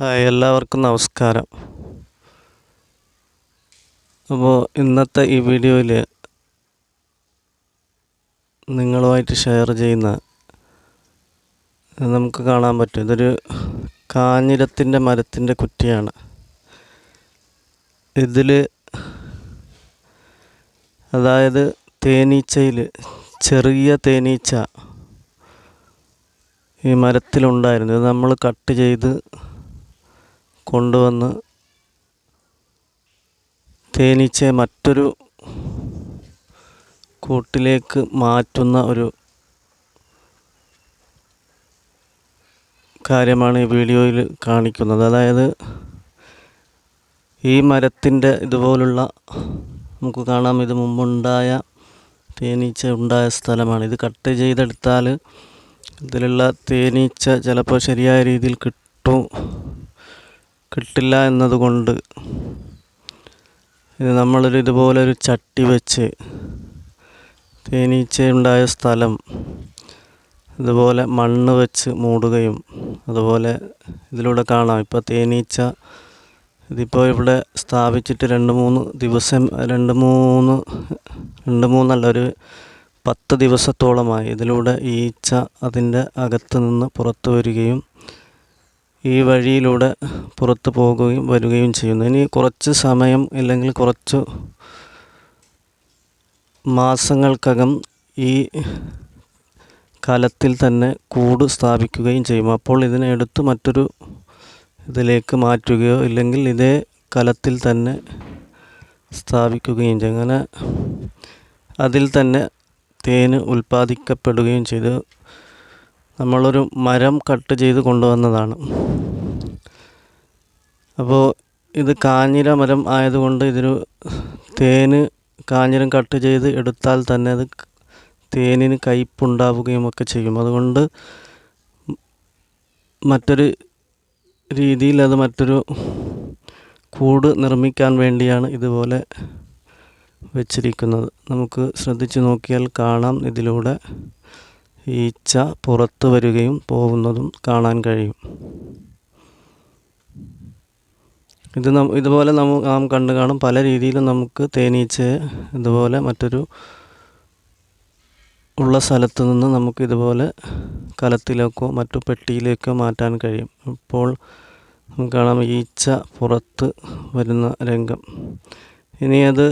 Hi എല്ലാവർക്കും നമസ്കാരം. അപ്പോൾ ഇന്നത്തെ ഈ വീഡിയോയിൽ നിങ്ങളുമായിട്ട് ഷെയർ ചെയ്യുന്ന നമുക്ക് കാണാൻ പറ്റും. ഇതൊരു കാഞ്ഞിരത്തിന്റെ മരത്തിന്റെ കുറ്റിയാണ്. ഇതിൽ അതായത് തേനീച്ചയിൽ ചെറിയ തേനീച്ച ഈ മരത്തിലുണ്ടായിരുന്നു. ഇത് നമ്മൾ കട്ട് ചെയ്ത് കൊണ്ടുവന്ന് തേനീച്ചയെ മറ്റൊരു കൂട്ടിലേക്ക് മാറ്റുന്ന ഒരു കാര്യമാണ് ഈ വീഡിയോയിൽ കാണിക്കുന്നത്. അതായത് ഈ മരത്തിന്റെ ഇതുപോലുള്ള നമുക്ക് കാണാം ഇത് മുമ്പുണ്ടായ തേനീച്ച ഉണ്ടായ സ്ഥലമാണ്. ഇത് കട്ട് ചെയ്തെടുത്താൽ ഇതിലുള്ള തേനീച്ച ചിലപ്പോൾ ശരിയായ രീതിയിൽ കിട്ടും. കിട്ടില്ല എന്നതുകൊണ്ട് ഇത് നമ്മളൊരു ഇതുപോലൊരു ചട്ടി വെച്ച് തേനീച്ചയുണ്ടായ സ്ഥലം ഇതുപോലെ മണ്ണ് വെച്ച് മൂടുകയും അതുപോലെ ഇതിലൂടെ കാണാം. ഇപ്പോൾ തേനീച്ച ഇതിപ്പോൾ ഇവിടെ സ്ഥാപിച്ചിട്ട് രണ്ട് മൂന്ന് ദിവസം രണ്ട് മൂന്ന് രണ്ട് മൂന്നല്ല ഒരു പത്ത് ദിവസത്തോളമായി. ഇതിലൂടെ ഈച്ച അതിന്റെ അകത്ത് നിന്ന് പുറത്തു വരികയും ഈ വഴിയിലൂടെ പുറത്ത് പോകുകയും വരികയും ചെയ്യുന്നു. ഇനി കുറച്ച് സമയം അല്ലെങ്കിൽ കുറച്ച് മാസങ്ങൾക്കകം ഈ കലത്തിൽ തന്നെ കൂട് സ്ഥാപിക്കുകയും ചെയ്യും. അപ്പോൾ ഇതിനെ എടുത്ത് മറ്റൊരു ഇതിലേക്ക് മാറ്റുകയോ ഇല്ലെങ്കിൽ ഇതേ കലത്തിൽ തന്നെ സ്ഥാപിക്കുകയും ചെയ്യും. അങ്ങനെ അതിൽ തന്നെ തേന് ഉൽപ്പാദിക്കപ്പെടുകയും ചെയ്ത്. നമ്മളൊരു മരം കട്ട് ചെയ്ത് കൊണ്ടുവന്നതാണ്. അപ്പോൾ ഇത് കാഞ്ഞിര മരം ആയതുകൊണ്ട് ഇതിന് തേന് കാഞ്ഞിരം കട്ട് ചെയ്ത് എടുത്താൽ തന്നെ അത് തേനിന് കയ്പുണ്ടാവുകയും ഒക്കെ ചെയ്യും. അതുകൊണ്ട് മറ്റൊരു രീതിയിൽ അത് മറ്റൊരു കൂട് നിർമ്മിക്കാൻ വേണ്ടിയാണ് ഇതുപോലെ വെച്ചിരിക്കുന്നത്. നമുക്ക് ശ്രദ്ധിച്ചു നോക്കിയാൽ കാണാം ഇതിലൂടെ. ഈച്ച പുറത്തു വരികയും പോകുന്നതും കാണാൻ കഴിയും. ഇത് നം ഇതുപോലെ നമ്മ നാം കണ്ടു കാണും. പല രീതിയിലും നമുക്ക് തേനീച്ചയെ ഇതുപോലെ മറ്റൊരു ഉള്ള സ്ഥലത്ത് നിന്ന് നമുക്ക് ഇതുപോലെ കലത്തിലേക്കോ മറ്റു പെട്ടിയിലേക്കോ മാറ്റാൻ കഴിയും. ഇപ്പോൾ നമുക്ക് കാണാം ഈച്ച പുറത്ത് വരുന്ന രംഗം. ഇനി അത്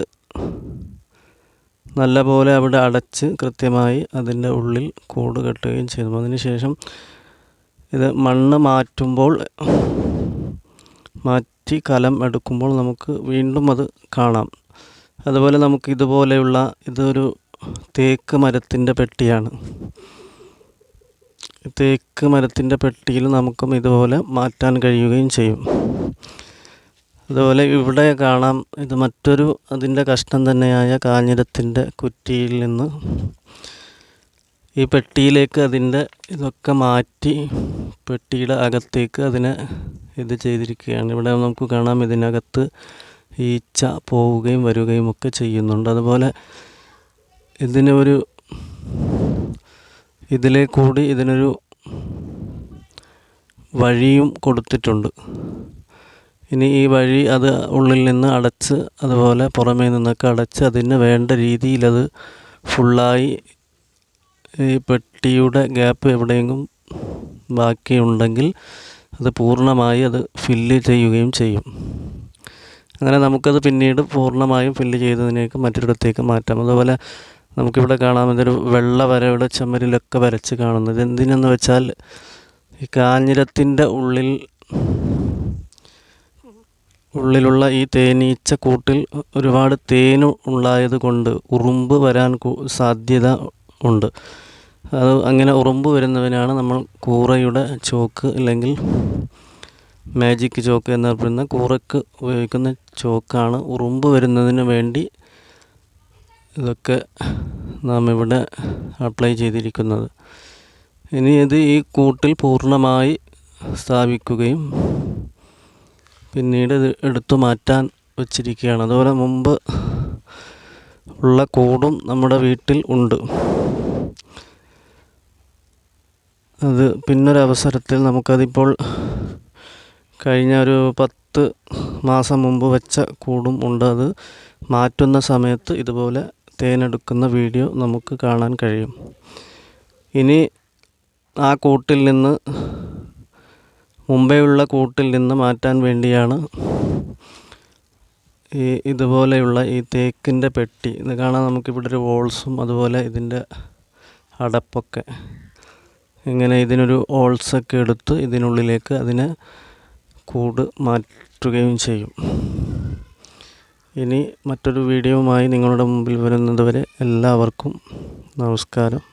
നല്ലപോലെ അവിടെ അടച്ച് കൃത്യമായി അതിന്റെ ഉള്ളിൽ കൂട് കെട്ടുകയും ചെയ്തു. അതിനുശേഷം ഇത് മണ്ണ് മാറ്റുമ്പോൾ മാറ്റി കലം എടുക്കുമ്പോൾ നമുക്ക് വീണ്ടും അത് കാണാം. അതുപോലെ നമുക്ക് ഇതുപോലെയുള്ള ഇതൊരു തേക്ക് മരത്തിന്റെ പെട്ടിയാണ്. തേക്ക് മരത്തിന്റെ പെട്ടിയിൽ നമുക്കും ഇതുപോലെ മാറ്റാൻ കഴിയുകയും ചെയ്യും. അതുപോലെ ഇവിടെ കാണാം ഇത് മറ്റൊരു അതിന്റെ കഷ്ണം തന്നെയായ കാഞ്ഞിരത്തിന്റെ കുറ്റിയിൽ നിന്ന് ഈ പെട്ടിയിലേക്ക് അതിന്റെ ഇതൊക്കെ മാറ്റി പെട്ടിയുടെ അകത്തേക്ക് അതിനെ ഇത് ചെയ്തിരിക്കുകയാണ്. ഇവിടെ നമുക്ക് കാണാം ഇതിനകത്ത് ഈച്ച പോവുകയും വരികയും ഒക്കെ ചെയ്യുന്നുണ്ട്. അതുപോലെ ഇതിന് ഒരു ഇതിലെ കൂടി ഇതിനൊരു വഴിയും കൊടുത്തിട്ടുണ്ട്. ഇനി ഈ വഴി അത് ഉള്ളിൽ നിന്ന് അടച്ച് അതുപോലെ പുറമേ നിന്നൊക്കെ അടച്ച് അതിന് വേണ്ട രീതിയിലത് ഫുള്ളായി ഈ പെട്ടിയുടെ ഗ്യാപ്പ് എവിടെയെങ്കിലും ബാക്കിയുണ്ടെങ്കിൽ അത് പൂർണമായി അത് ഫില്ല് ചെയ്യുകയും ചെയ്യും. അങ്ങനെ നമുക്കത് പിന്നീട് പൂർണമായും ഫില്ല് ചെയ്തതിനേക്ക് മറ്റൊരിടത്തേക്ക് മാറ്റാം. അതുപോലെ നമുക്കിവിടെ കാണാം ഇതൊരു വെള്ള വരയുടെ ചുമരിലൊക്കെ വരച്ച് കാണുന്നത്. എന്തിനെന്ന് വെച്ചാൽ ഈ കാഞ്ഞിരത്തിന്റെ ഉള്ളിൽ ഉള്ളിലുള്ള ഈ തേനീച്ച കൂട്ടിൽ ഒരുപാട് തേൻ ഉണ്ടായത് കൊണ്ട് ഉറുമ്പ് വരാൻ സാധ്യത ഉണ്ട്. അത് അങ്ങനെ ഉറുമ്പ് വരുന്നവനാണ് നമ്മൾ കൂറയുടെ ചോക്ക് അല്ലെങ്കിൽ മാജിക് ചോക്ക് എന്ന് പറയുന്ന കൂറയ്ക്ക് ഉപയോഗിക്കുന്ന ചോക്കാണ്. ഉറുമ്പ് വരുന്നതിന് വേണ്ടി ഇതൊക്കെ നാം ഇവിടെ അപ്ലൈ ചെയ്തിരിക്കുന്നത്. ഇനി ഇത് ഈ കൂട്ടിൽ പൂർണമായി സ്ഥാപിക്കുകയും പിന്നീട് എടുത്തു മാറ്റാൻ വച്ചിരിക്കുകയാണ്. അതുപോലെ മുമ്പ് ഉള്ള കൂടും നമ്മുടെ വീട്ടിൽ ഉണ്ട്. അത് പിന്നൊരവസരത്തിൽ നമുക്കതിപ്പോൾ കഴിഞ്ഞ ഒരു പത്ത് മാസം മുമ്പ് വെച്ച കൂടും ഉണ്ട്. അത് മാറ്റുന്ന സമയത്ത് ഇതുപോലെ തേനെടുക്കുന്ന വീഡിയോ നമുക്ക് കാണാൻ കഴിയും. ഇനി ആ കൂട്ടിൽ നിന്ന് മുമ്പേയുള്ള കൂട്ടിൽ നിന്ന് മാറ്റാൻ വേണ്ടിയാണ് ഈ ഇതുപോലെയുള്ള ഈ തേക്കിന്റെ പെട്ടി. ഇത് കാണാൻ നമുക്കിവിടെ ഒരു വോൾസും അതുപോലെ ഇതിന്റെ അടപ്പൊക്കെ. ഇങ്ങനെ ഇതിനൊരു ഓൾസൊക്കെ എടുത്ത് ഇതിനുള്ളിലേക്ക് അതിനെ കൂട് മാറ്റുകയും ചെയ്യും. ഇനി മറ്റൊരു വീഡിയോവുമായി നിങ്ങളുടെ മുമ്പിൽ വരുന്നതുവരെ എല്ലാവർക്കും നമസ്കാരം.